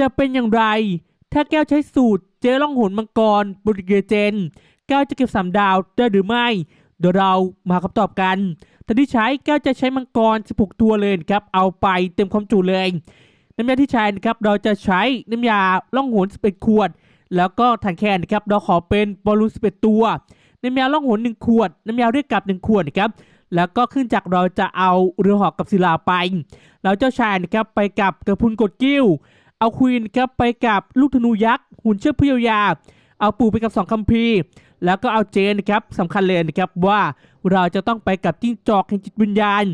จะเป็นอย่างไร ถ้าแก้วใช้สูตรเจล่องหนมังกรบุริเกเจน แก้วจะเก็บสามดาวได้หรือไม่ เดี๋ยวเรามาคำตอบกันแต่ที่ใช้แก้วจะใช้มังกร 16 ตัวเลยครับ เอาไปเต็มความจุเลย น้ำยาที่ใช้นะครับ เราจะใช้น้ำยาล่องหน11 ขวด แล้วก็ถังแคนนะครับ เราขอเป็นบอลลูน11 ตัว น้ำยาล่องหน1ขวด น้ำยาเรียกกลับ 1 ขวดนะครับแล้วก็ขึ้นจากเราจะเอาเรือหอกกับศิลาไป เราเจ้าชายนะครับไปกับกระพุนกดกิ้ว เอาควีนครับไปกับลูกธนูยักษ์หุ่นเชือกผู้ยาวาเอาปู่ไปกับสองคัมภีร์ แล้วก็เอาเจนนะครับสำคัญเลยนะครับว่าเราจะต้องไปกับจิ้งจอกแห่งจิตวิญญาณ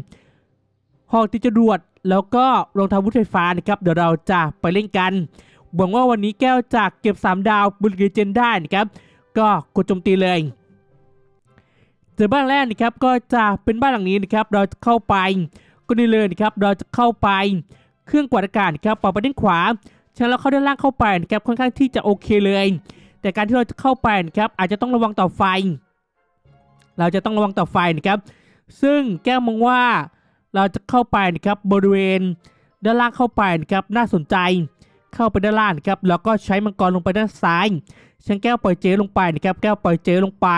หอกติดจรวดแล้วก็รองเท้าวุธไฟฟ้านะครับเดี๋ยวเราจะไปเล่นกันหวังว่าวันนี้แก้วจะเก็บ 3 ดาวบุลเกเจนได้นะครับ ก็กดโจมตีเลยเจอบ้านแรกนะครับก็จะเป็นบ้านหลังนี้นะครับ เราจะเข้าไปก็นี่เลยนะครับ เราจะเข้าไป เครื่องกวาดอากาศครับปรับไปด้านขวาฉะนั้นเราเข้าด้านล่างเข้าไปนะครับค่อนข้างที่จะโอเคเลย แต่การที่เราจะเข้าไปนะครับอาจจะต้องระวังต่อไฟ เราจะต้องระวังต่อไฟนะครับ ซึ่งแก้วมองว่าเราจะเข้าไปนะครับบริเวณด้านล่างเข้าไปนะครับน่าสนใจ เข้าไปด้านล่างครับแล้วก็ใช้มังกรลงไปด้านซ้ายฉันแก้วปล่อยเจลงไปนะครับ แก้วปล่อยเจลงไป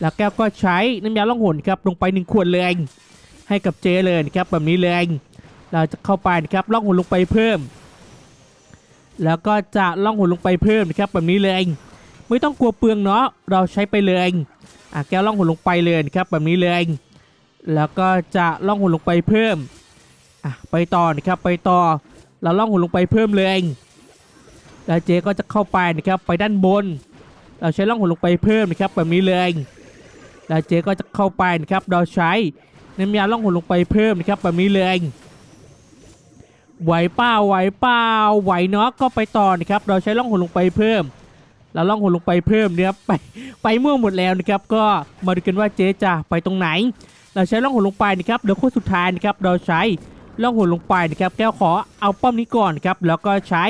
แล้วแก้วก็ใช้น้ำยาล่องหนครับลงไปหนึ่งขวดเลย ให้กับเจเลยนะครับแบบนี้เลย เราจะเข้าไปนะครับล่องหนลงไปเพิ่ม แล้วก็จะล่องหนลงไปเพิ่มนะครับแบบนี้เลยไม่ต้องกลัวเปลืองเนาะเราใช้ไปเลยอะแก้วล่องหนลงไปเลยนะครับแบบนี้เลยแล้วก็จะล่องหนลงไปเพิ่มอะไปต่อนะครับไปต่อเราล่องหนลงไปเพิ่มเลยแล้วเจก็จะเข้าไปนะครับไปด้านบน เราใช้ล่องหนลงไปเพิ่มนะครับแบบนี้เลยแล้วเจก็จะเข้าไปนะครับเราใช้น้ำยาล่องหนลงไปเพิ่มนะครับแบบนี้เลย ไหวเปล่าไหวเปล่าไหวเนาะก็ไปต่อนะครับ เราใช้ล่องหนลงไปเพิ่มเราล่องหนลงไปเพิ่มเนี่ยครับไปไปมั่วหมดแล้วนะครับ ก็มาดูกันว่าเจ๊จะไปตรงไหน เราใช้ล่องหนลงไปนะครับเดี๋ยวคู่สุดท้ายนะครับเราใช้ล่องหนลงไปนะครับ แก้วขอเอาป้อมนี้ก่อนครับแล้วก็ใช้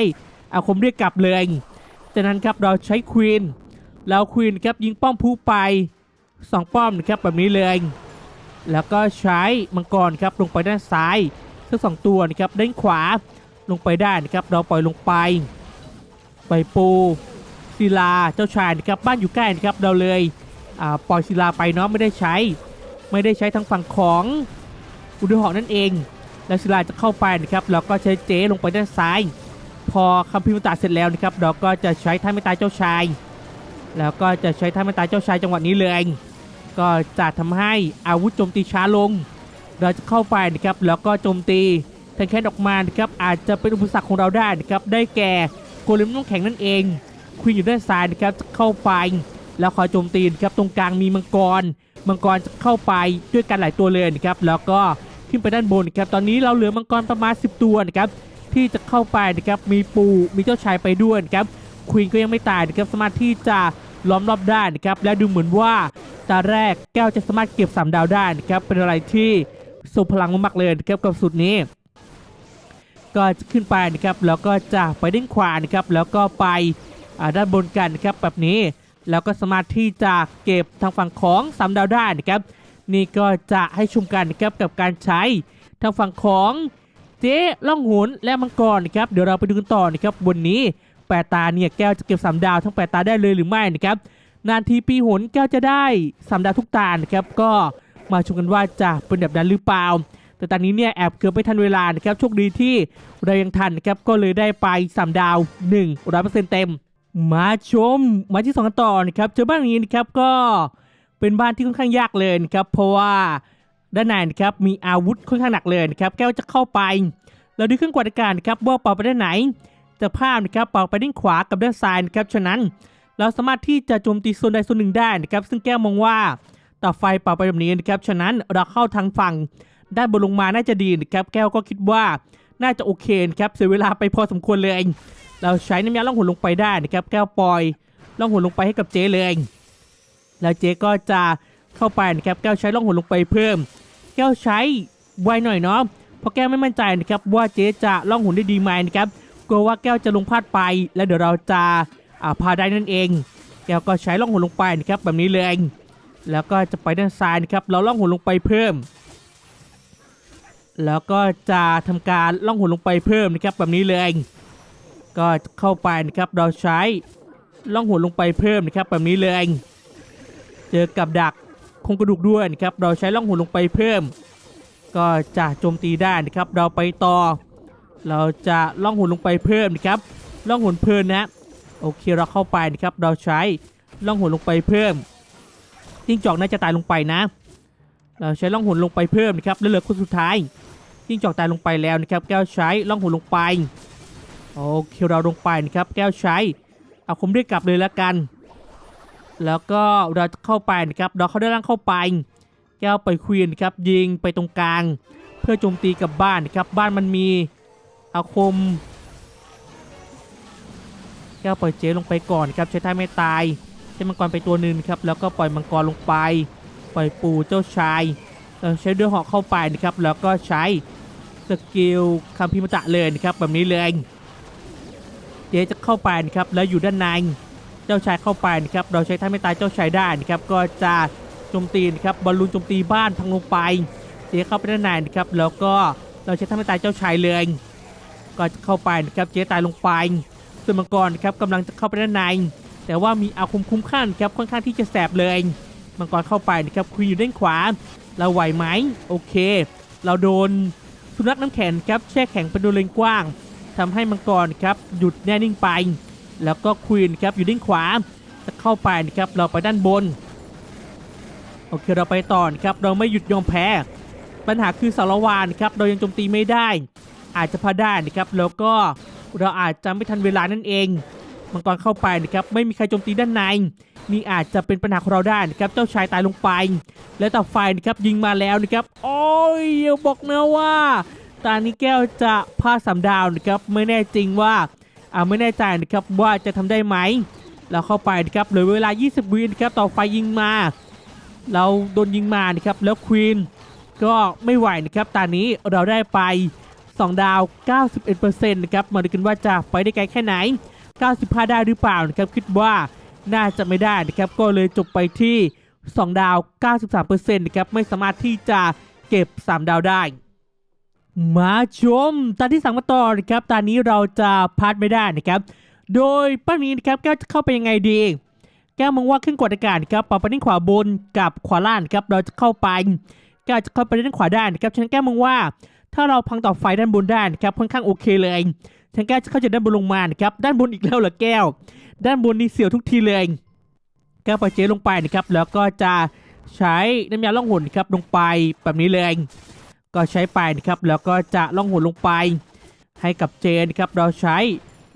อาคมเรียกกลับเลยจากนั้นครับเราใช้ควีนแล้วควีนครับยิงป้อมผู้ไปสองป้อมนะครับแบบนี้เลยแล้วก็ใช้มังกรครับลงไปด้านซ้าย ทั้งสองตัวนะครับด้านขวาลงไปได้นะครับเราปล่อยลงไป ไปปูศิลาเจ้าชายนะครับบ้านอยู่ใกล้นะครับเราเลยปล่อยศิลาไปเนาะไม่ได้ใช้ ไม่ได้ใช้ทางฝั่งของอุดหอนั่นเอง แล้วศิลาจะเข้าไปนะครับเราก็ใช้เจลงไปด้านซ้าย พอคัมพิวตาเสร็จแล้วนะครับเราก็จะใช้ท่าไม่ตายเจ้าชาย แล้วก็จะใช้ท่าไม่ตายเจ้าชายจังหวะนี้เลย ก็จะทำให้อาวุธโจมตีช้าลง เราจะเข้าไปนะครับแล้วก็โจมตีแทงแคนออกมานะครับอาจจะเป็นอุปสรรคของเราได้นะครับได้แก่โกเลมน้ำแข็งนั่นเองควีนอยู่ด้านซ้ายนะครับจะเข้าไป แล้วคอยโจมตีนะครับตรงกลางมีมังกร มังกรจะเข้าไปด้วยกันหลายตัวเลยนะครับแล้วก็ขึ้นไปด้านบนนะครับตอนนี้เราเหลือมังกรประมาณ 10 ตัวนะครับที่จะเข้าไปนะครับมีปูมีเจ้าชายไปด้วยนะครับควีนก็ยังไม่ตายนะครับสามารถที่จะล้อมรอบได้นะครับและดูเหมือนว่าตาแรกแก้วจะสามารถเก็บสามดาวได้นะครับเป็นอะไรที่ ส่งพลังมากๆเลยนะครับกับสุดนี้ ก็ขึ้นไปนะครับแล้วก็จะไปด้านขวานะครับแล้วก็ไปด้านบนกันนะครับแบบนี้แล้วก็สามารถที่จะเก็บทางฝั่งของสามดาวได้นะครับ นี่ก็จะให้ชมกันนะครับกับการใช้ทางฝั่งของเจ๊ล่องหุนและมังกรนะครับเดี๋ยวเราไปดูกันต่อนะครับวันนี้แปตาเนี่ยแก้วจะเก็บสามดาวทั้งแปตาได้เลยหรือไม่นะครับนานทีปีหนแก้วจะได้สามดาวทุกตานะครับก็ มาชมกันว่าจะเป็นแบบนั้นหรือเปล่า แต่ตอนนี้เนี่ยแอบเกือบไม่ทันเวลานะครับโชคดีที่เรายังทันนะครับก็เลยได้ไป3ดาว1 100%เต็ม มาชมมาที่2กันต่อนะครับเจอบ้านนี้นะครับก็เป็นบ้านที่ค่อนข้างยากเลยนะครับเพราะว่าด้านในนะครับมีอาวุธค่อนข้างหนักเลยนะครับแก้วจะเข้าไปเราดูเครื่องกวาดอากาศนะครับว่าเป่าไปด้านไหนจะภาพนะครับเป่าไปด้านขวากับด้านซ้ายนะครับฉะนั้น เราสามารถที่จะโจมตีโซนใดโซนหนึ่งได้นะครับซึ่งแก้วมองว่า ต่อไฟเป่าไปแบบนี้นะครับฉะนั้นเราเข้าทางฝั่งด้านบนลงมาน่าจะดีนะครับแก้วก็คิดว่าน่าจะโอเคนะครับเสียเวลาไปพอสมควรเลย เราใช้น้ำยาล่องหนลงไปได้นะครับแก้วปล่อยล่องหนลงไปให้กับเจเลยแล้วเจก็จะเข้าไปนะครับแก้วใช้ล่องหนลงไปเพิ่ม แก้วใช้ไวหน่อยเนาะเพราะแก้วไม่มั่นใจนะครับว่าเจจะล่องหนได้ดีไหมนะครับกลัวว่าแก้วจะลงพลาดไป แล้วเดี๋ยวเราจะาพาได้นั่นเอง แก้วก็ใช้ล่องหนลงไปนะครับแบบนี้เลย แล้วก็จะไปด้านซ้ายนะครับ เราล่องหนลงไปเพิ่ม แล้วก็จะทำการล่องหนลงไปเพิ่มนะครับแบบนี้เลย ก็เข้าไปนะครับเราใช้ล่องหนลงไปเพิ่มนะครับแบบนี้เลย เจอกับดักโครงกระดูกด้วยนะครับเราใช้ล่องหนลงไปเพิ่ม ก็จะโจมตีได้นะครับ เราไปต่อ เราจะล่องหนลงไปเพิ่มนะครับล่องหนเพลินนะโอเคเราเข้าไปนะครับเราใช้ล่องหนลงไปเพิ่ม จิ้งจอกน่าจะตายลงไปนะ เราใช้ล่องหนลงไปเพิ่มนะครับแล้วเหลือคนสุดท้ายจิ้งจอกตายลงไปแล้วนะครับ แก้วใช้ล่องหนลงไปโอเคเราลงไปนะครับ แก้วใช้เอาคมเรียกกลับเลยแล้วกัน แล้วก็เราจะเข้าไปนะครับเราเข้าด้านล่างเข้าไป แก้วไปควีนครับยิงไปตรงกลาง เพื่อโจมตีกับบ้านนะครับ บ้านมันมีอาคมแก้วปล่อยเจลงไปก่อนครับใช้ท่าไม่ตาย ช้มังกรไปตัวหนึ่งครับแล้วก็ปล่อยมังกรลงไป ปล่อยปูเจ้าชายเราใช้เดือหอกเข้าไปนะครับแล้วก็ใช้สกิลคัมพิมตะเลยนะครับแบบนี้เลยเจ๊จะเข้าไปนะครับแล้วอยู่ด้านในเจ้าชายเข้าไปนะครับเราใช้ท่าไม่ตายเจ้าชายได้นะครับก็จะโจมตีนะครับบอลลูนโจมตีบ้านพังลงไปเจ๊เข้าไปด้านในนะครับแล้วก็เราใช้ท่าไม่ตายเจ้าชายเลยก็จะเข้าไปนะครับเจ๊ตายลงไปส่วนมังกรครับกำลังจะเข้าไปด้านใน แต่ว่ามีอาคมคุ้มขั้นครับค่อนข้างที่จะแสบเลยมังกรเข้าไปนะครับคุยอยู่ด้านขวา เราไหวไหมโอเค เราโดนสุนัขน้ำแข็งครับแช่แข็งเป็นโดนเลนกว้างทำให้มังกรครับหยุดแน่นิ่งไป แล้วก็ควีนครับอยู่ด้านขวาจะเข้าไปนะครับเราไปด้านบนโอเคเราไปต่อนครับเราไม่หยุดยอมแพ้ ปัญหาคือสารวานครับเรายังโจมตีไม่ได้ อาจจะพลาดได้นะครับแล้วก็เราอาจจะไม่ทันเวลานั่นเอง มังกรเข้าไปนะครับไม่มีใครโจมตีด้านใน นี่อาจจะเป็นปัญหาของเราได้นะครับเจ้าชายตายลงไป แล้วต่อไฟนะครับยิงมาแล้วนะครับโอ้ยอย่าบอกนะว่าตานี้แก้วจะพลาดสามดาวนะครับไม่แน่จริงว่าอ่าไม่แน่ใจนะครับว่าจะทำได้ไหม เราเข้าไปนะครับเหลือเวลา 20 วินะครับต่อไฟยิงมา เราโดนยิงมานะครับแล้วควีนก็ไม่ไหวนะครับตอนนี้เราได้ไป 2 ดาว 91%นะครับมาดูกันว่าจะไปได้ไกลแค่ไหน 95 ได้หรือเปล่านะครับคิดว่าน่าจะไม่ได้นะครับก็เลยจบไปที่ 2 ดาว 93%นะครับไม่สามารถที่จะเก็บ 3 ดาวได้มาชมตอนที่สั่งมาต่อนะครับตอนนี้เราจะพลาดไม่ได้นะครับ โดยป้านี้นะครับแก้วจะเข้าไปยังไงดี แก้วมองว่าขึ้นกดอากาศนะครับปรับไปด้านขวาบนกับขวาล่างครับเราจะเข้าไป แก้วจะเข้าไปด้านขวาได้นะครับฉะนั้นแก้วมองว่า ถ้าเราพังต่อไฟด้านบนได้นะครับค่อนข้างโอเคเลย ฉันแก้วจะเข้าจากด้านบนลงมานะครับ ด้านบนอีกแล้วเหรอแก้ว ด้านบนนี่เสียวทุกทีเลยแก้วปเจลงไปนะครับ แล้วก็จะใช้น้ำยาล่องหนนครับลงไปแบบนี้เลย ก็ใช้ไปนะครับ แล้วก็จะล่องหนลงไป ให้กับเจนนะครับ เราใช้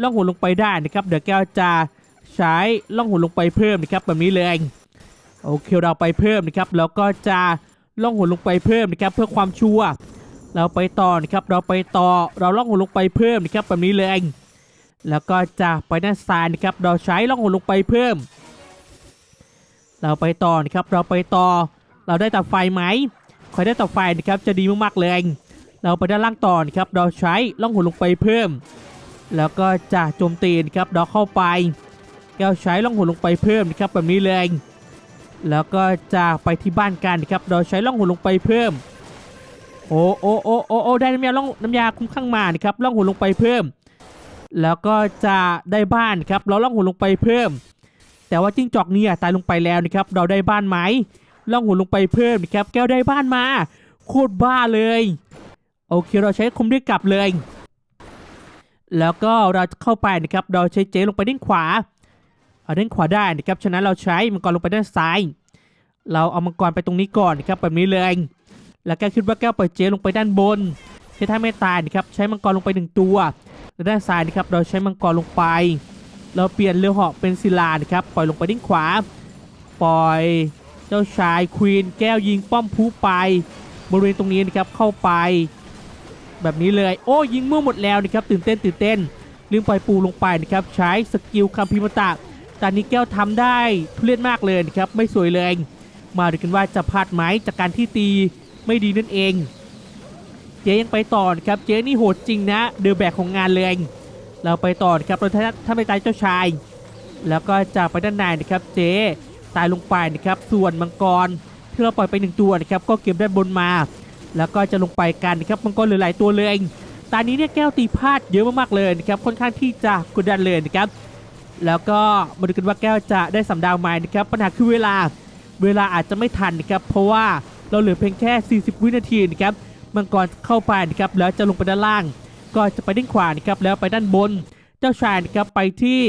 ล่องหนลงไปได้นะครับ เดี๋ยวแก้วจะใช้ล่องหนลงไปเพิ่มนะครับ แบบนี้เลยโอเคเราไปเพิ่มนะครับ แล้วก็จะล่องหนลงไปเพิ่มนะครับ เพื่อความชัวร์ เราไปต่อนะครับเราไปต่อเราล่องหนลงไปเพิ่มนะครับแบบนี้เลยเองแล้วก็จะไปด้านซ้ายนะครับเราใช้ล่องหนลงไปเพิ่ม เราไปต่อนะครับเราไปต่อ เราได้ตัดไฟไหมใครได้ตัดไฟนะครับจะดีมากๆเลยเองเราไปด้านล่างต่อนะครับเราใช้ล่องหนลงไปเพิ่ม แล้วก็จะโจมตีนะครับเราเข้าไปเราใช้ล่องหนลงไปเพิ่มนะครับแบบนี้เลยแล้วก็จะไปที่บ้านกันนะครับเราใช้ล่องหนลงไปเพิ่ม โอ้โอ้โอ้โอ้โอ้ได้น้ำยาล่องน้ำยาคุ้มข้างมานะครับล่องหุ่นลงไปเพิ่ม แล้วก็จะได้บ้านครับเราล่องหุ่นลงไปเพิ่ม แต่ว่าจิ้งจอกเนี่ยตายลงไปแล้วนะครับเราได้บ้านไหมล่องหุ่นลงไปเพิ่มนะครับแก้วได้บ้านมาโคตรบ้าเลยโอเคเราใช้คมเรียกกลับเลย แล้วก็เราจะเข้าไปนะครับเราใช้เจลงไปด้านขวาเอาด้านขวาได้นะครับฉะนั้นเราใช้มังกรลงไปด้านซ้าย เราเอามังกรไปตรงนี้ก่อนนะครับแบบนี้เลย แล้วแก้วคิดว่าแก้วปล่อยเจลงไปด้านบน ใช้ท่าไม่ตายนะครับใช้มังกรลงไปหนึ่งตัวแล้วด้านซ้ายนะครับเราใช้มังกรลงไป เราเปลี่ยนเรือเหาะเป็นศิลานะครับปล่อยลงไปด้านขวา ปล่อยเจ้าชายควีนแก้วยิงป้อมพุไปบริเวณตรงนี้นะครับเข้าไป แบบนี้เลยโอ้ยิงมั่วหมดแล้วนะครับตื่นเต้นตื่นเต้นลืมปล่อยปูลงไปนะครับใช้สกิลคัมพิมตะตอนนี้แก้วทำได้ทุเรศมากเลยนะครับไม่สวยเลย มาดูกันว่าจะพลาดไหมจากการที่ตี ไม่ดีนั่นเอง เจ๊ยังไปต่อครับเจ๊นี่โหดจริงนะ เดือแบกของงานเลย เราไปต่อครับเราถ้าถ้าไม่ตายเจ้าชาย แล้วก็จะไปด้านในนะครับเจ๊ตายลงไปนะครับ ส่วนมังกรที่เราปล่อยไปหนึ่งตัวนะครับก็เก็บด้านบนมา แล้วก็จะลงไปกันนะครับมังกรเหลือหลายตัวเลยตอนนี้เนี่ยแก้วตีพลาดเยอะมากๆเลยนะครับค่อนข้างที่จะกดดันเลยนะครับแล้วก็มาดูกันว่าแก้วจะได้สำดาวไหมนะครับปัญหาคือเวลาเวลาอาจจะไม่ทันนะครับเพราะว่า เราเหลือเพียงแค่ 40 วินาทีนะครับมังกรเข้าไปนะครับแล้วจะลงไปด้านล่าง ก็จะไปด้านขวานะครับแล้วไปด้านบน เจ้าชายนะครับไปที่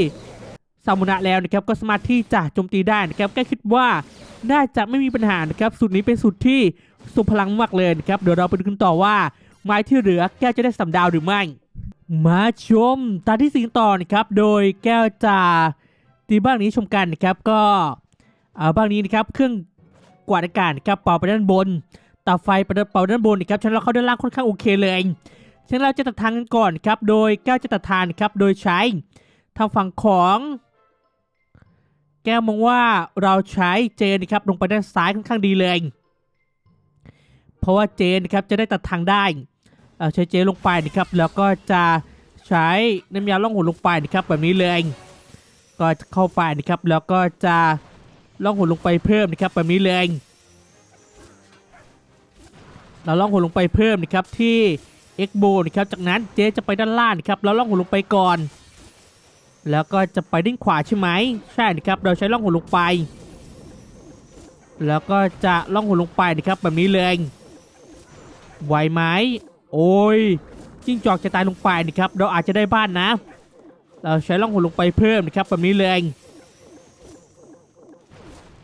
สามุนะแล้วนะครับก็สามารถที่จะโจมตีได้นะครับแก้คิดว่าน่าจะไม่มีปัญหานะครับสูตรนี้เป็นสูตรที่ทรงพลังมากเลยนะครับเดี๋ยวเราไปดูกันต่อว่า ไม้ที่เหลือแก้วจะได้สำดาวหรือไม่ มาชมตาที่สิงต่อนะครับโดยแก้วจะตีบ้างนี้ชมกันนะครับก็เอาบ้างนี้นะครับเครื่อง กวาดอากาศนะครับเป่าไปด้านบนตาไฟไปเป่าด้านบนนะครับฉันเราเข้าด้านล่างค่อนข้างโอเคเลยฉันเราจะตัดทางกันก่อนครับ โดยแก้วจะตัดทางนครับ โดยใช้ทางฝั่งของ แก้วมองว่าเราใช้เจนนะครับลงไปด้านซ้ายค่อนข้างดีเลย เพราะว่าเจนนะครับจะได้ตัดทางได้เอ่อใช้เจลลงไปนะครับ แล้วก็จะใช้น้ำยาล่องหนลงไปนะครับแบบนี้เลย ก็เข้าไปนะครับแล้วก็จะ ล่องหนลงไปเพิ่มนะครับแบบนี้เลยเราล่องหนลงไปเพิ่มนะครับที่เอ็กโบนะครับจากนั้นเจจะไปด้านล่างนะครับแล้วล่องหนลงไปก่อน แล้วก็จะไปด้านขวาใช่ไหมใช่นะครับเราใช้ล่องหนลงไป แล้วก็จะล่องหนลงไปนะครับแบบนี้เลยไหวไหมโอ้ยจิ้งจอกจะตายลงไปนะครับเราอาจจะได้บ้านนะ เราใช้ล่องหนลงไปเพิ่มนะครับแบบนี้เลย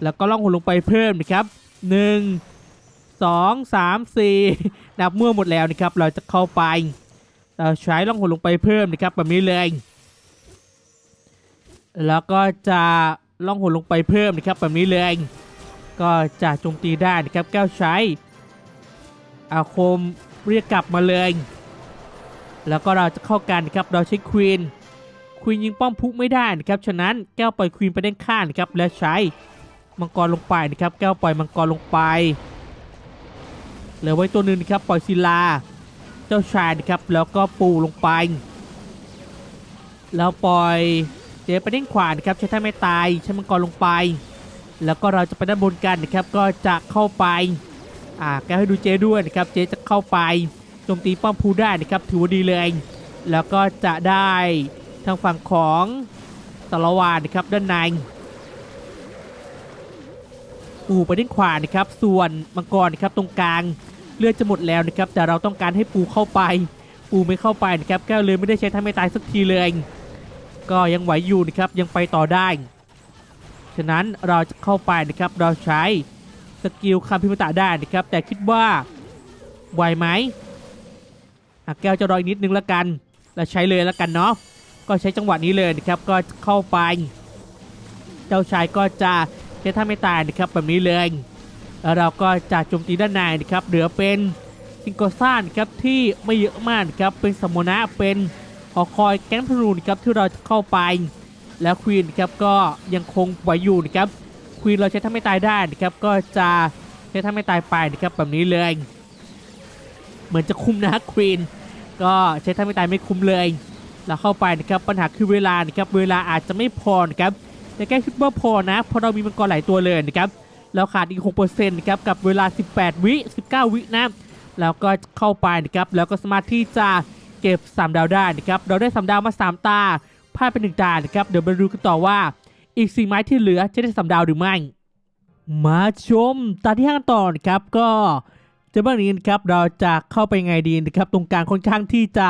แล้วก็ล่องหนลงไปเพิ่มนะครับหนึ่งสองสามสี่นับเมั่วหมดแล้วนะครับ เราจะเข้าไป เราใช้ล่องหนลงไปเพิ่มนะครับแบบนี้เลย แล้วก็จะล่องหนลงไปเพิ่มนะครับแบบนี้เลย ก็จะโจมตีได้นะครับแก้วใช้อาคมเรียกกลับมาเลย แล้วก็เราจะเข้ากันนะครับ เราใช้ควีนควีนยิงป้อมพุกไม่ได้นะครับ ฉะนั้นแก้วปล่อยควีนไปด้านข้างนะครับ และใช้ มังกรลงไปนะครับแก้วปล่อยมังกรลงไปเหลือไว้ตัวหนึ่งนะครับปล่อยศิลา เจ้าชายนะครับแล้วก็ปูลงไป แล้วปล่อยเจไปด้านขวานะครับใช้ท่าไม่ตายใช้มังกรลงไป แล้วก็เราจะไปด้านบนกันนะครับก็จะเข้าไปอ่าแกให้ดูเจด้วยนะครับเจจะเข้าไปโจมตีป้อมพูได้นะครับถือว่าดีเลย แล้วก็จะได้ทางฝั่งของสารวานนะครับด้านใน ปูไปด้านขวานะครับ ส่วนมังกรนะครับตรงกลางเลือดจะหมดแล้วนะครับ แต่เราต้องการให้ปูเข้าไป ปูไม่เข้าไปนะครับแก้วเลยไม่ได้ใช้ทำให้ตายสักทีเลย ก็ยังไหวอยู่นะครับยังไปต่อได้ ฉะนั้นเราจะเข้าไปนะครับเราใช้สกิลคำพิมพ์ตะได้นะครับ แต่คิดว่าไหวไหมแก้วจะรออีกนิดนึงละกันแล้วใช้เลยละกันเนาะก็ใช้จังหวะนี้เลยนะครับก็เข้าไป เจ้าชายก็จะ ใช้ท่าไม่ตายนะครับแบบนี้เลยแล้วเราก็จะโจมตีด้านในนะครับเหลือเป็นซิงโกซ่านครับที่ไม่เยอะมากครับเป็นสมนะเป็นหอคอยแก๊งพลูนครับที่เราจะเข้าไป แล้วควีนครับก็ยังคงไหวอยู่นะครับควีนเราใช้ถ้าไม่ตายได้นะครับก็จะใช้ถ้าไม่ตายไปนะครับแบบนี้เลยเหมือนจะคุมนะควีนก็ใช้ถ้าไม่ตายไม่คุมเลย แล้วเข้าไปนะครับปัญหาคือเวลานะครับเวลาอาจจะไม่พอนะครับ แต่แก้คิดว่าพอนะเพราะเรามีมังกรหลายตัวเลยนะครับเราขาดอีก 6%นะครับกับเวลา 18 วิ 19 วินะแล้วก็เข้าไปนะครับแล้วก็สามารถที่จะเก็บ 3 ดาวได้นะครับเราได้ 3 ดาวมา 3 ตาพลาดไปหนึ่งตานะครับเดี๋ยวมาดูกันต่อว่า อีกสี่ไม้ที่เหลือจะได้สำดาวหรือไม่มาชมตาที่ห้ากันต่อนะครับก็จะบ้างนี้นะครับเราจะเข้าไปไงดีนะครับตรงกลางค่อนข้างที่จะ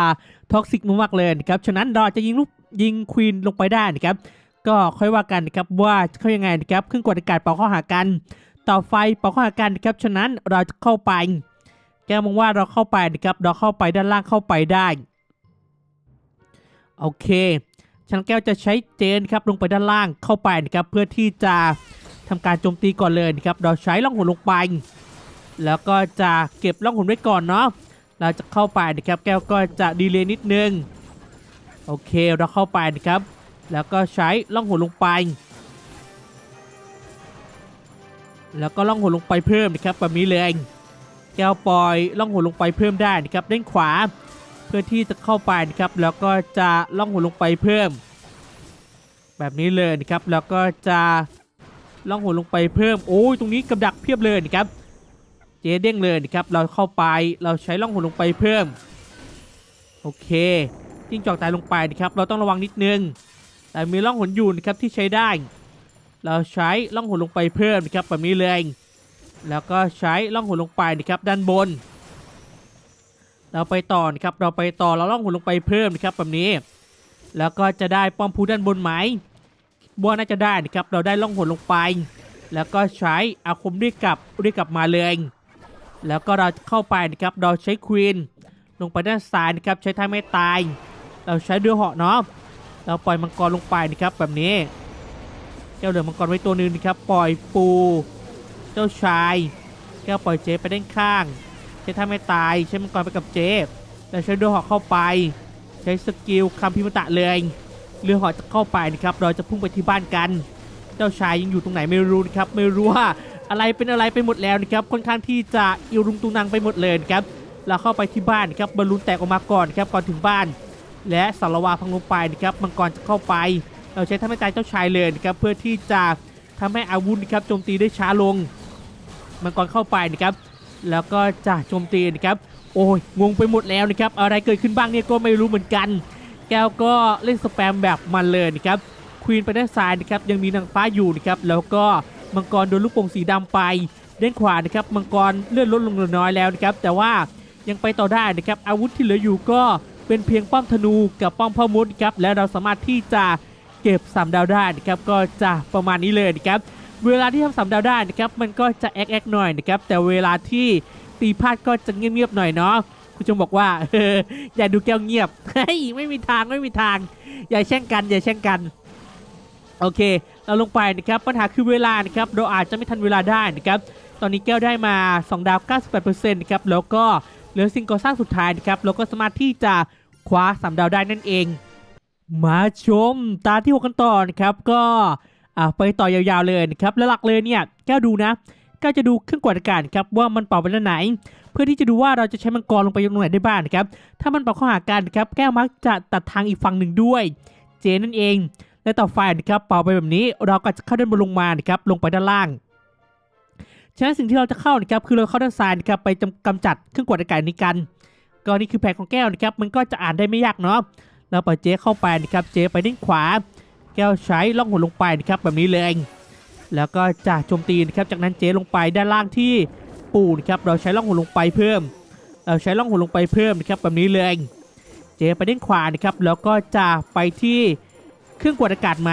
ท็อกซิกมากๆเลยนะครับฉะนั้นเราจะยิงลูกยิงควีนลงไปได้นะครับ ก็ค่อยว่ากันนะครับว่าจะเขายังไงนะครับเครื่องกดอากาศเป่าข้าหากัน ต่อไฟเป่าข้าหากันนะครับฉะนั้นเราจะเข้าไป แกมองว่าเราเข้าไปนะครับเราเข้าไปด้านล่างเข้าไปได้โอเคชันแก้วจะใช้เจนครับลงไปด้านล่างเข้าไปนะครับเพื่อที่จะทำการโจมตีก่อนเลยนะครับเราใช้ล่องหนลงไป แล้วก็จะเก็บล่องหนไว้ก่อนเนาะเราจะเข้าไปนะครับแก้วก็จะดีเลย์นิดนึงโอเคเราเข้าไปนะครับ แล้วก็ใช้ล่องหนลงไป แล้วก็ล่องหนลงไปเพิ่มนะครับแบบนี้เลยแก้วปล่อยล่องหนลงไปเพิ่มได้นะครับด้านขวา เพื่อที่จะเข้าไปนะครับแล้วก็จะล่องหนลงไปเพิ่ม แบบนี้เลยนะครับแล้วก็จะล่องหนลงไปเพิ่มโอ้ยตรงนี้กับดักเพียบเลยนะครับเจเด้งเลยนะครับเราเข้าไปเราใช้ล่องหนลงไปเพิ่มโอเคจิ้งจอกตายลงไปนะครับเราต้องระวังนิดนึง แต่มีร่องหนยูนะครับที่ใช้ได้ เราใช้ร่องหนลงไปเพิ่มนะครับแบบนี้เลยแล้วก็ใช้ร่องหนลงไปนะครับด้านบน เราไปต่อนะครับเราไปต่อเราล่องหนลงไปเพิ่มนะครับแบบนี้ แล้วก็จะได้ป้อมพูด้านบนไหมบัวน่าจะได้นะครับเราได้ล่องหนลงไป แล้วก็ใช้อาคมเรียกกลับเรียกกลับมาเลยแล้วก็เราเข้าไปนะครับเราใช้ควีนลงไปด้านซ้ายนะครับใช้ท่าไม่ตาย เราใช้เรือเหาะเนาะ เราปล่อยมังกรลงไปนะครับแบบนี้ เจ้าเหลือมังกรไว้ตัวหนึงนะครับ ปล่อยปู เจ้าชายแก้วปล่อยเจไปด้านข้างใช้ท่าไม่ตายใช้มังกรไปกับเจแล้วใช้เรือหาะเข้าไป ใช้สกิลคำพิมตะเลยเรือหาะจะเข้าไปนะครับ เราจะพุ่งไปที่บ้านกัน เจ้าชายยังอยู่ตรงไหนไม่รู้นะครับ ไม่รู้ว่าอะไรเป็นอะไรไปหมดแล้วนะครับ ค่อนข้างที่จะอิรุงตุงนังไปหมดเลยครับ เราเข้าไปที่บ้านครับบอลลูนแตกออกมาก่อนครับก่อนถึงบ้าน และสารวาพังลงไปนะครับมังกรจะเข้าไป เราใช้ท่าไม่ตายเจ้าชายเลยนะครับเพื่อที่จะทำให้อาวุธนะครับโจมตีได้ช้าลง มังกรเข้าไปนะครับ แล้วก็จะโจมตีนะครับ โอ้ยงงไปหมดแล้วนะครับ อะไรเกิดขึ้นบ้างเนี่ยก็ไม่รู้เหมือนกัน แก้วก็เล่นสแปมแบบมันเลยนะครับควีนไปด้านซ้ายนะครับยังมีนางฟ้าอยู่นะครับแล้วก็มังกรโดนลูกโป่งสีดำไปด้านขวานะครับมังกรเลื่อนลดลงเลือน้อยแล้วนะครับแต่ว่ายังไปต่อได้นะครับอาวุธที่เหลืออยู่ก็ เป็นเพียงป้อมธนูกับป้อมพ่อมดครับและเราสามารถที่จะเก็บสามดาวได้นะครับก็จะประมาณนี้เลยนะครับเวลาที่ทำสามดาวได้นะครับมันก็จะแอกแอกหน่อยนะครับแต่เวลาที่ตีพลาดก็จะเงียบๆหน่อยเนาะคุณจงบอกว่าเอออย่าดูแก้วเงียบเฮ้ยไม่มีทางไม่มีทาง อย่าแช่งกันอย่าแช่งกันโอเค เราลงไปนะครับปัญหาคือเวลานะครับเราอาจจะไม่ทันเวลาได้นะครับตอนนี้แก้วได้มา 2 ดาว 98%นะครับแล้วก็เหลือสิ่งก่อสร้างสุดท้ายนะครับเราก็สามารถที่จะ คว้า3ดาวได้นั่นเอง มาชมตาที่6กันต่อนะครับก็อ่าไปต่อยาวๆเลยนะครับแล้วหลักเลยเนี่ยแก้วดูนะแก้วจะดูเครื่องกวดอากาศครับว่ามันเป่าไปด้านไหน เพื่อที่จะดูว่าเราจะใช้มังกรลงไปยังตรงไหนได้บ้างนะครับถ้ามันเป่าเข้าหากันครับแก้วมักจะตัดทางอีกฝั่งหนึ่งด้วย เจนั่นเอง และต่อไฟนะครับเป่าไปแบบนี้เราก็จะเข้าด้านบนลงมานครับลงไปด้านล่างฉะนั้นสิ่งที่เราจะเข้านะครับคือเราเข้าด้านซ้ายนะครับไปจำกำจัดเครื่องกวดอากาศนี้กัน ก็นี่คือแผนของแก้วนะครับมันก็จะอ่านได้ไม่ยากเนาะเราปล่อยเจ๊เข้าไปนะครับเจ๊ไปด้านขวา แก้วใช้ล่องหนลงไปนะครับแบบนี้เลยแล้วก็จะโจมตีนะครับจากนั้นเจ๊ลงไปด้านล่างที่ปูนะครับเราใช้ล่องหนลงไปเพิ่ม เราใช้ล่องหนลงไปเพิ่มนะครับแบบนี้เลยเจ๊ไปด้านขวานะครับแล้วก็จะไปที่เครื่องกวาดอากาศไหม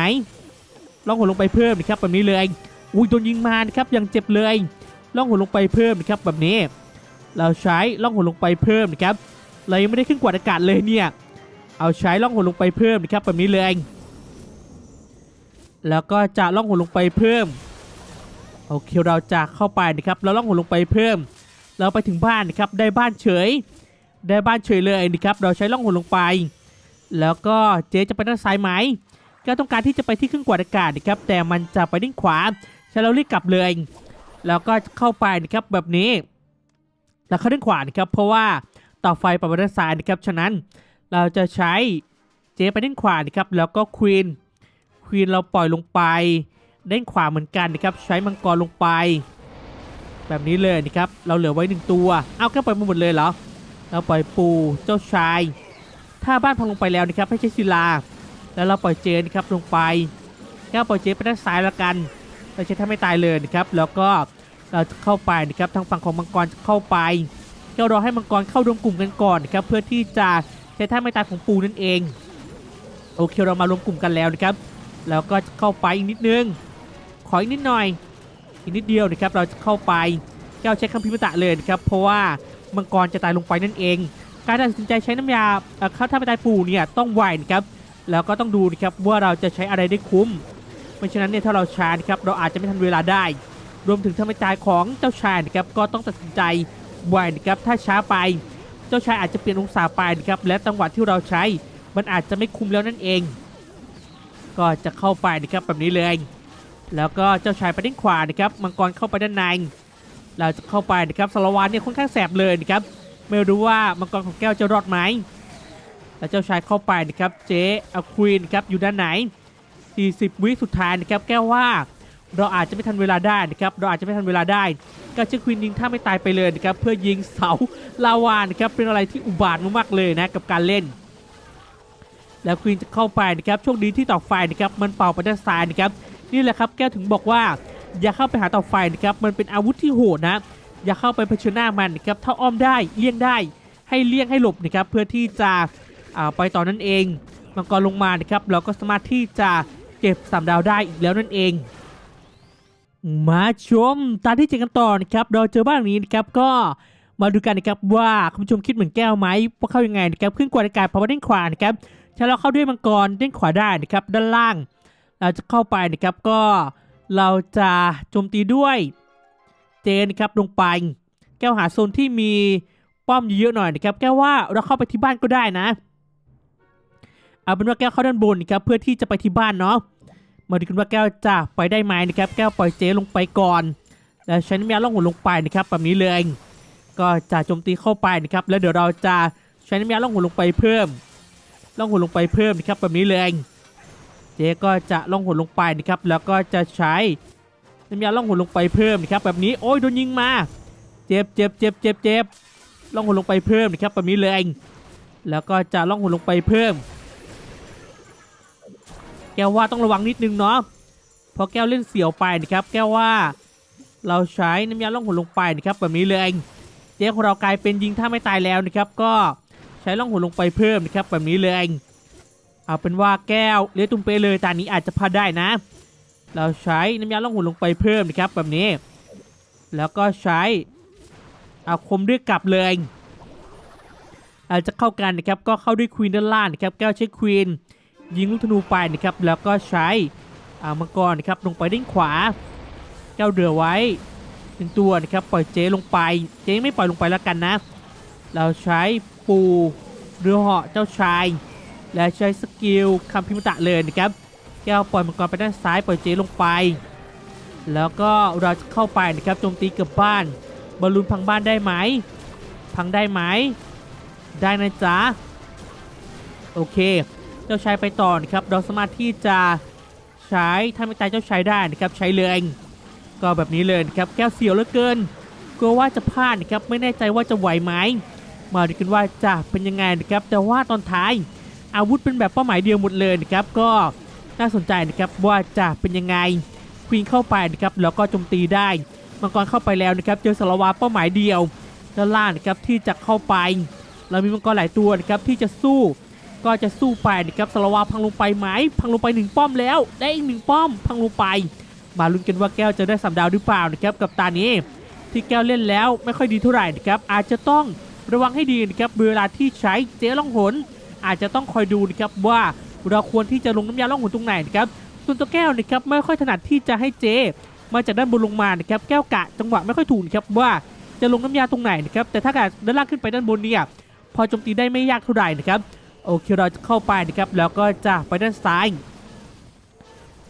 ล่องหนลงไปเพิ่มนะครับแบบนี้เลยอุ้ยโดนยิงมานะครับยังเจ็บเลยล่องหนลงไปเพิ่มนะครับแบบนี้ เราใช้ล่องหนลงไปเพิ่มนะครับเรายังไม่ได้ขึ้นกวาดอากาศเลยเนี่ยเอาใช้ล่องหนลงไปเพิ่มนะครับแบบนี้เลยแล้วก็จะล่องหนลงไปเพิ่มโอเคเราจะเข้าไปนะครับเราล่องหนลงไปเพิ่ม เราไปถึงบ้านนะครับได้บ้านเฉย ได้บ้านเฉยเลยนะครับเราใช้ล่องหนลงไป แล้วก็เจ๊จะไปด้านซ้ายไหมก็ต้องการที่จะไปที่เครื่องกวาดอากาศนะครับแต่มันจะไปด้านขวาใช้เรารีบกลับเลยแล้วก็เข้าไปนะครับแบบนี้ แล้วเข้าด้านขวานะครับเพราะว่าต่อไฟไปด้านซ้ายนะครับฉะนั้นเราจะใช้เจไปด้านขวานะครับแล้วก็ควีนควีนเราปล่อยลงไปด้านขวาเหมือนกันนะครับใช้มังกรลงไป แบบนี้เลยนะครับเราเหลือไว้หนึ่งตัวเอาแค่ปล่อยมาหมดเลยเหรอเราปล่อยปูเจ้าชาย ถ้าบ้านพังลงไปแล้วนะครับให้ใช้ศิลา แล้วเราปล่อยเจนะครับลงไปแค่ปล่อยเจไปด้านซ้ายแล้วกันเราใช้ท่าไม่ตายเลยนะครับแล้วก็ เราจะเข้าไปนะครับทางฝั่งของมังกรจะเข้าไปก็รอให้มังกรเข้ารวมกลุ่มกันก่อนนะครับเพื่อที่จะใช้ท่าไม่ตายของปูนั่นเอง โอเคเรามารวมกลุ่มกันแล้วนะครับแล้วก็จะเข้าไปอีกนิดนึง ขออีกนิดหน่อย อีกนิดเดียวนะครับเราจะเข้าไปแก้วใช้คำพิมพ์ตะเลยนะครับเพราะว่ามังกรจะตายลงไปนั่นเอง การตัดสินใจใช้น้ำยาเอ่อเข้าท่าไม่ตายปูเนี่ยต้องไวนะครับแล้วก็ต้องดูนะครับว่าเราจะใช้อะไรได้คุ้มไม่ฉะนั้นเนี่ยถ้าเราช้านะครับเราอาจจะไม่ทันเวลาได้ รวมถึงท่าไม่ตายของเจ้าชายนะครับก็ต้องตัดสินใจไวนะครับถ้าช้าไป เจ้าชายอาจจะเปลี่ยนองศาไปนะครับและจังหวะที่เราใช้มันอาจจะไม่คุ้มแล้วนั่นเอง ก็จะเข้าไปนะครับแบบนี้เลย แล้วก็เจ้าชายไปด้านขวานะครับมังกรเข้าไปด้านในเราจะเข้าไปนะครับสารวานเนี่ยค่อนข้างแสบเลยนะครับไม่รู้ว่ามังกรของแก้วจะรอดไหมแล้วเจ้าชายเข้าไปนะครับเจ๊อควีนครับอยู่ด้านไหน 40 วิสุดท้ายนะครับแก้วว่า เราอาจจะไม่ทันเวลาได้นะครับเราอาจจะไม่ทันเวลาได้ก็เชคควีนยิงถ้าไม่ตายไปเลยนะครับเพื่อยิงเสาลาวานครับเป็นอะไรที่อุบาทมากๆเลยนะกับการเล่น แล้วควีนจะเข้าไปนะครับโชคดีที่ต่อไฟนะครับมันเป่าไปด้านซ้ายนะครับนี่แหละครับแก้วถึงบอกว่า อย่าเข้าไปหาต่อไฟนะครับมันเป็นอาวุธที่โหดนะอย่าเข้าไปเผชิญหน้ามันนะครับถ้าอ้อมได้เลี่ยงได้ให้เลี่ยงให้หลบนะครับเพื่อที่จะอ่าไปต่อนั่นเองมังกรลงมานะครับเราก็สามารถที่จะเก็บสามดาวได้อีกแล้วนั่นเอง มาชมตามที่เจอกันต่อนะครับเราเจอบ้านนี้นะครับก็มาดูกันนะครับว่าคุณผู้ชมคิดเหมือนแก้วไหมว่าเข้ายังไงนะครับขึ้นกว่าในการพาวเวอร์เด้งขวานะครับถ้าเราเข้าด้วยมังกรเด้งขวาได้นะครับด้านล่าง เราจะเข้าไปนะครับก็เราจะโจมตีด้วยเจนครับลงไป แก้วหาโซนที่มีป้อมเยอะๆหน่อยนะครับแก้วว่าเราเข้าไปที่บ้านก็ได้นะเอาเป็นว่าแก้วเข้าด้านบนนะครับเพื่อที่จะไปที่บ้านเนาะ มาดูกันว่าแก้วจะไปได้ไหมนะครับ แก้วปล่อยเจลงไปก่อน แล้วใช้น้ำยาล่องหนลงไปนะครับแบบนี้เลย ก็จะโจมตีเข้าไปนะครับ แล้วเดี๋ยวเราจะใช้น้ำยาล่องหนลงไปเพิ่ม ล่องหนลงไปเพิ่มนะครับแบบนี้เลยเจก็จะล่องหนลงไปนะครับ แล้วก็จะใช้น้ำยาล่องหนลงไปเพิ่มนะครับ แบบนี้ โอ้ยโดนยิงมา เจ็บเจ็บเจ็บเจ็บเจ็บล่องหนลงไปเพิ่มนะครับแบบนี้เลยแล้วก็จะล่องหนลงไปเพิ่ม แก้วว่าต้องระวังนิดนึงเนาะเพราะแก้วเล่นเสียวไปนะครับ แก้วว่า เราใช้น้ำยาล่องหนลงไปนะครับแบบนี้เลย เจ๊ของเรากลายเป็นยิงถ้าไม่ตายแล้วนะครับ ก็ใช้ล่องหนลงไปเพิ่มนะครับแบบนี้เลยเอาเป็นว่าแก้วเลี้ยตุ้มเปเลยตอนนี้อาจจะพลาดได้นะ เราใช้น้ำยาล่องหนลงไปเพิ่มนะครับแบบนี้ แล้วก็ใช้อาคมด้วยกลับเลยอาจจะเข้ากันนะครับก็เข้าด้วยควีนด้านล่างนะครับแก้วใช้ควีน ยิงลูกธนูไปนะครับแล้วก็ใช้อามังกรนะครับลงไปด้านขวา เจ้าเดือไว้หนึ่งตัวนะครับปล่อยเจลงไปเจไม่ปล่อยลงไปแล้วกันนะ เราใช้ปูเรือเหาะเจ้าชาย และใช้สกิลคัมพิมตะเลยนะครับแก้วปล่อยมังกรไปด้านซ้ายปล่อยเจลงไป แล้วก็เราจะเข้าไปนะครับโจมตีเกับบ้านบอลลูนพังบ้านได้ไหม พังได้ไหม ได้นะจ๊ะ โอเค เจ้าชายไปต่อนะครับเราสามารถที่จะใช้ถ้าไม่ตายเจ้าชายได้นะครับใช้เลยก็แบบนี้เลยครับแก้วเสียวเหลือเกินกลัวว่าจะพลาดนะครับไม่แน่ใจว่าจะไหวไหมมาดูกันว่าจะเป็นยังไงนะครับแต่ว่าตอนท้าย อาวุธเป็นแบบเป้าหมายเดียวหมดเลยนะครับก็น่าสนใจนะครับว่าจะเป็นยังไงควีนเข้าไปนะครับแล้วก็โจมตีได้มังกรเข้าไปแล้วนะครับเจอสารวาเป้าหมายเดียวด้านล่างนะครับที่จะเข้าไป เรามีมังกรหลายตัวนะครับที่จะสู้ ก็จะสู้ไปนะครับสารวาพังลงไปไหมพังลงไปหนึ่งป้อมแล้ว ได้อีกหนึ่งป้อม พังลงไป มาลุ้นกันว่าแก้วจะได้สามดาวหรือเปล่านะครับกับตานี้ ที่แก้วเล่นแล้วไม่ค่อยดีเท่าไหร่นะครับอาจจะต้องระวังให้ดีนะครับเวลาที่ใช้เจ๊ล่องหน อาจจะต้องคอยดูนะครับว่าเราควรที่จะลงน้ำยาล่องหนตรงไหนนะครับส่วนตัวแก้วนะครับไม่ค่อยถนัดที่จะให้เจ มาจากด้านบนลงมานะครับแก้วกะจังหวะไม่ค่อยถูกนครับว่าจะลงน้ำยาตรงไหนนะครับแต่ถ้าเกิดด้านล่างขึ้นไปด้านบนเนี่ยพอโจมตีได้ไม่ยากเท่าไหร่นะครับ โอเคเราจะเข้าไปนะครับแล้วก็จะไปด้านซ้าย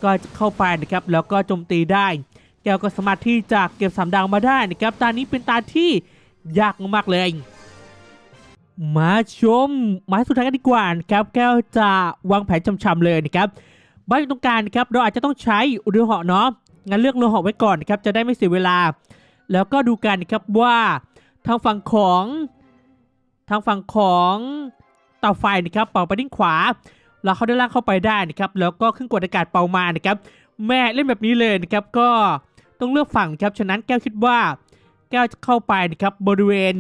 ก็จะเข้าไปนะครับแล้วก็โจมตีได้ แก้วก็สามารถที่จะเก็บสามดาวมาได้นะครับตานี้เป็นตาที่ยากมากเลยมาชมหมายสุดท้ายกันดีกว่านะครับแก้วจะวางแผนช้ำๆเลยนะครับบ้านอยู่ตรงกลางนะครับเราอาจจะต้องใช้เรือเหาะเนาะงั้นเลือกเรือเหาะไว้ก่อนนะครับจะได้ไม่เสียเวลา แล้วก็ดูกันนะครับว่าทางฝั่งของทางฝั่งของ ตาไฟนะครับเป่าไปด้านขวาเราเข้าด้ล่างเข้าไปได้นะครับแล้วก็ขึ้นกดอากาศเป่ามานะครับแม่เล่นแบบนี้เลยนะครับก็ต้องเลือกฝั่งครับฉะนั้นแก้วคิดว่าแก้วจะเข้าไปนะครับบริเวณ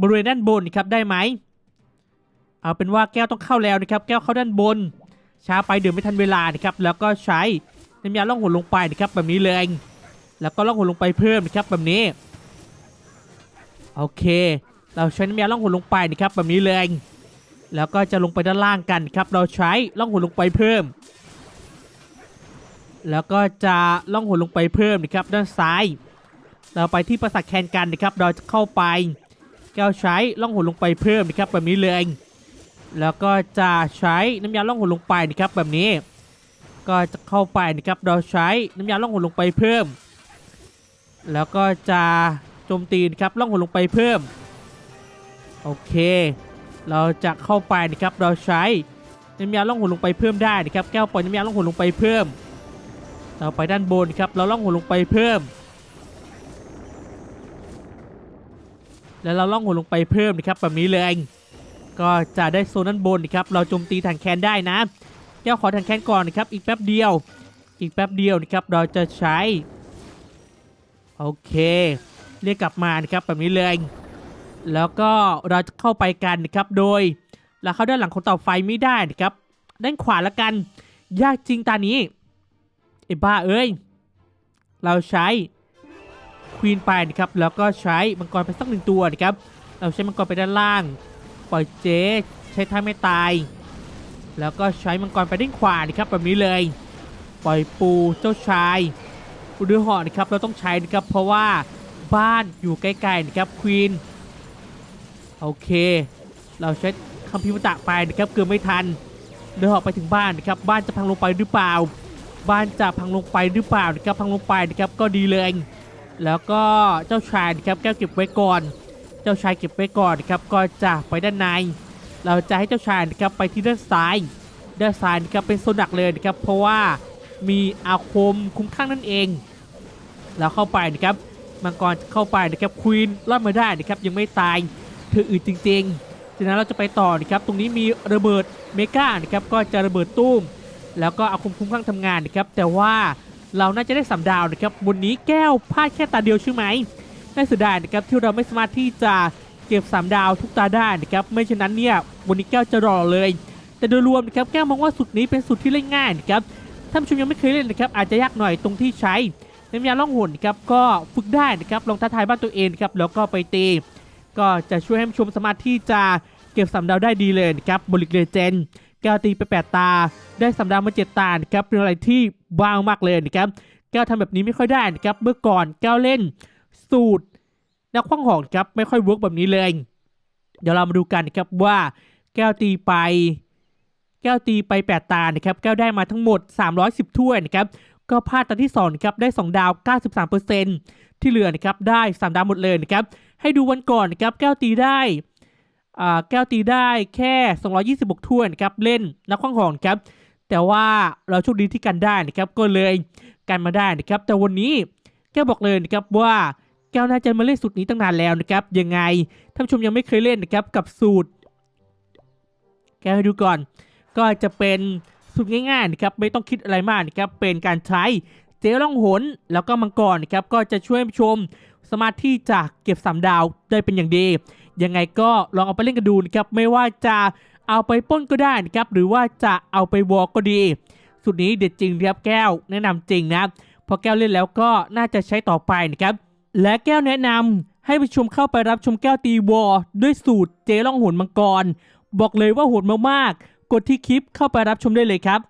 บริเวณด้านบนนะครับได้ไหมเอาเป็นว่าแก้วต้องเข้าแล้วนะครับแก้วเข้าด้านบน ช้าไปเดี๋ยวไม่ทันเวลานะครับแล้วก็ใช้น้ำยาล่องหนลงไปนะครับแบบนี้เลยแล้วก็ล่องหนลงไปเพิ่มนะครับแบบนี้โอเค เราใช้น้ำยาล่องหนลงไปนะครับแบบนี้เลย แล้วก็จะลงไปด้านล่างกันครับ เราใช้ล่องหนลงไปเพิ่ม แล้วก็จะล่องหนลงไปเพิ่มนะครับด้านซ้าย เราไปที่ปราสาทแคนกันนะครับเราจะเข้าไปแก้วใช้ล่องหนลงไปเพิ่มนะครับแบบนี้เลยแล้วก็จะใช้น้ำยาล่องหนลงไปนะครับแบบนี้ ก็จะเข้าไปนะครับเราใช้น้ำยาล่องหนลงไปเพิ่ม แล้วก็จะโจมตีนะครับล่องหนลงไปเพิ่ม โอเค เราจะเข้าไปนะครับเราใช้น้ำยาล่องหนลงไปเพิ่มได้นะครับแก้วปล่อยน้ำยาล่องหนลงไปเพิ่ม เราไปด้านบนครับเราล่องหนลงไปเพิ่ม แล้วเราล่องหนลงไปเพิ่มนะครับแบบนี้เลยก็จะได้โซนด้านบนนะครับเราโจมตีถังแคนได้นะแก้วขอถังแคนก่อนนะครับอีกแป๊บเดียว อีกแป๊บเดียวนะครับเราจะใช้โอเค เรียกกลับมานะครับแบบนี้เลย แล้วก็เราจะเข้าไปกันนะครับ โดยเราเข้าด้านหลังของเตาไฟไม่ได้นะครับ ด้านขวาละกัน ยากจริงตานี้ไอ้บ้าเอ้ย เราใช้ควีนไปนะครับ แล้วก็ใช้มังกรไปสักหนึ่งตัวนะครับ เราใช้มังกรไปด้านล่าง ปล่อยเจใช้ท่าไม่ตาย แล้วก็ใช้มังกรไปด้านขวานะครับแบบนี้เลย ปล่อยปูเจ้าชายปูดือหอนะครับ เราต้องใช้นะครับ เพราะว่าบ้านอยู่ใกล้ๆนะครับควีน โอเค เราใช้คัมพิวตะไปนะครับเกือบไม่ทันเดินออกไปถึงบ้านนะครับบ้านจะพังลงไปหรือเปล่า บ้านจะพังลงไปหรือเปล่านะครับพังลงไปนะครับก็ดีเลย แล้วก็เจ้าชายนะครับแก้วเก็บไว้ก่อน เจ้าชายเก็บไว้ก่อนนะครับก็จะไปด้านใน เราจะให้เจ้าชายนะครับไปที่ด้านซ้ายด้านซ้ายนะครับเป็นโซนหนักเลยนะครับเพราะว่ามีอาคมคุ้มข้างนั่นเอง เราเข้าไปนะครับมังกรจะเข้าไปนะครับควีนรอดมาได้นะครับยังไม่ตาย เธออืดจริงๆจากนั้นเราจะไปต่อนะครับตรงนี้มีระเบิดเมกานะครับก็จะระเบิดตุ้ม แล้วก็เอาคุมคุ้มข้างทำงานนะครับแต่ว่าเราน่าจะได้สามดาวนะครับบนนี้แก้วพลาดแค่ตาเดียวใช่ไหมน่าเสียดายนะครับที่เราไม่สามารถที่จะเก็บสามดาวทุกตาได้นะครับไม่เช่นนั้นเนี่ยวันนี้แก้วจะรอเลย แต่โดยรวมนะครับแก้วมองว่าสุดนี้เป็นสุดที่เล่นง่ายนะครับท่านผู้ชมยังไม่เคยเล่นนะครับอาจจะยากหน่อยตรงที่ใช้น้ำยาล่องหนนครับก็ฝึกได้นะครับลองท้าทายบ้านตัวเองครับแล้วก็ไปตี ก็จะช่วยให้ผู้ชมสามารถที่จะเก็บสามดาวได้ดีเลยนะครับบริกเลเจนแก้วตีไปแปดตา ได้สามดาวมาเจ็ดตาครับเป็นอะไรที่บ้างมากเลยนะครับแก้วทำแบบนี้ไม่ค่อยได้นะครับเมื่อก่อนแก้วเล่นสูตรนักคว้างหอกครับไม่ค่อยเวิร์กแบบนี้เลย เดี๋ยวเรามาดูกันนะครับว่าแก้วตีไป แก้วตีไป8ตานะครับแก้วได้มาทั้งหมด 310 ถ้วยนะครับก็พลาดตาที่2นครับได้ 2 ดาว 93%ที่เหลือนะครับได้ 3 ดาวหมดเลยนะครับ ให้ดูวันก่อนนะครับแก้วตีได้อ่าแก้วตีได้แค่ 226ถ้วยนะครับเล่นนักขว้างหอกครับ แต่ว่าเราโชคดีที่กันได้นะครับก็เลยกันมาได้นะครับ แต่วันนี้แก้วบอกเลยนะครับว่าแก้วน่าจะมาเล่นสูตรนี้ตั้งนานแล้วนะครับยังไงท่านผู้ชมยังไม่เคยเล่นนะครับกับสูตร แก้วให้ดูก่อน ก็จะเป็นสูตรง่ายๆนะครับไม่ต้องคิดอะไรมากนะครับเป็นการใช้เจลล่องหนแล้วก็มังกรนะครับก็จะช่วยผู้ชม สามารถที่จะเก็บสามดาวได้เป็นอย่างดี ยังไงก็ลองเอาไปเล่นกันดูนะครับ ไม่ว่าจะเอาไปป้นก็ได้นะครับ หรือว่าจะเอาไปวอลก็ดีสูตรนี้เด็ดจริงนะครับแก้วแนะนำจริงนะพอแก้วเล่นแล้วก็น่าจะใช้ต่อไปนะครับ และแก้วแนะนำให้ผู้ชมเข้าไปรับชมแก้วตีวอลด้วยสูตรเจล่องหุ่นมังกร บอกเลยว่าโหดมากๆ กดที่คลิปเข้าไปรับชมได้เลยครับ